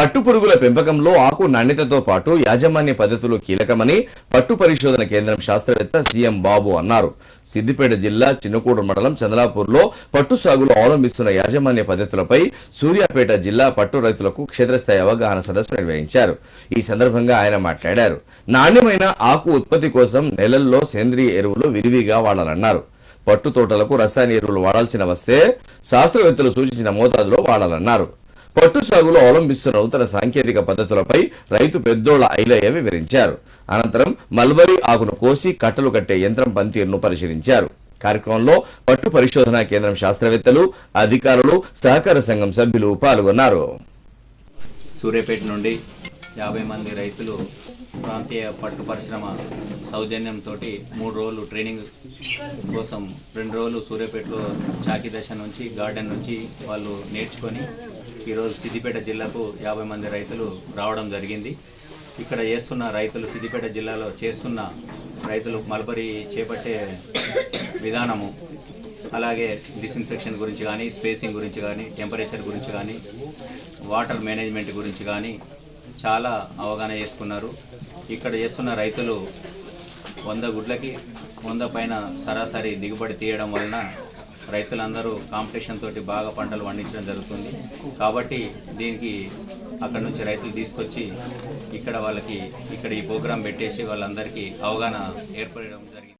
పట్టుపురుగుల పెంపకంలో ఆకు నాణ్యతతో పాటు యాజమాన్య పద్ధతులు కీలకమని పట్టు పరిశోధన కేంద్రం శాస్త్రవేత్త సీఎం బాబు అన్నారు. సిద్దిపేట జిల్లా చిన్నకూడు మండలం చంద్రాపూర్లో పట్టు సాగులో అవలంబిస్తున్న యాజమాన్య పద్ధతులపై సూర్యాపేట జిల్లా పట్టు రైతులకు క్షేత్రస్థాయి అవగాహన సదస్సు నిర్వహించారు. ఈ సందర్భంగా ఆయన మాట్లాడారు. నాణ్యమైన ఆకు ఉత్పత్తి కోసం నెలల్లో సేంద్రియ ఎరువులు విరివిగా వాడాలన్నారు. పట్టు తోటలకు రసాయన ఎరువులు వాడాల్సిన వస్తే శాస్త్రవేత్తలు సూచించిన మోతాదులో వాడాలన్నారు. పట్టు సాగులో అవలంబిస్తున్న నూతన సాంకేతిక పద్ధతులపై రైతు పెద్దోళ్ళ ఐలయ్య వివరించారు. అనంతరం మల్బరీ ఆకును కోసి కట్టలు కట్టే యంత్రం పనితీరును పరిశీలించారు. కార్యక్రమంలో పట్టు పరిశోధనా కేంద్రం శాస్త్రవేత్తలు అధికారులు సహకార సంఘం సభ్యులు పాల్గొన్నారు. సూర్యాపేట నుండి యాభై మంది రైతులు ప్రాంతీయ పట్టు పరిశ్రమ సౌజన్యంతో మూడు రోజులు ట్రైనింగ్ కోసం రెండు రోజులు సూర్యాపేటలో చాకి దశ నుంచి గార్డెన్ నుంచి వాళ్ళు నేర్చుకొని ఈరోజు సిద్దిపేట జిల్లాకు యాభై మంది రైతులు రావడం జరిగింది. ఇక్కడ చేస్తున్న రైతులు సిద్దిపేట జిల్లాలో చేస్తున్న రైతులు మల్బరీ చేపట్టే విధానము అలాగే డిస్ఇన్ఫెక్షన్ గురించి కానీ స్పేసింగ్ గురించి కానీ టెంపరేచర్ గురించి కానీ వాటర్ మేనేజ్మెంట్ గురించి కానీ చాలా అవగాహన చేసుకున్నారు. ఇక్కడ చేస్తున్న రైతులు వంద గుడ్లకి వంద పైన సరాసరి దిగుబడి తీయడం వలన రైతులందరూ కాంపిటీషన్ తోటి బాగా పంటలు పండించడం జరుగుతుంది. కాబట్టి దీనికి అక్కడ నుంచి రైతులు తీసుకొచ్చి ఇక్కడ వాళ్ళకి ఇక్కడ ఈ ప్రోగ్రాం పెట్టేసి వాళ్ళందరికీ అవగాహన ఏర్పడడం జరిగింది.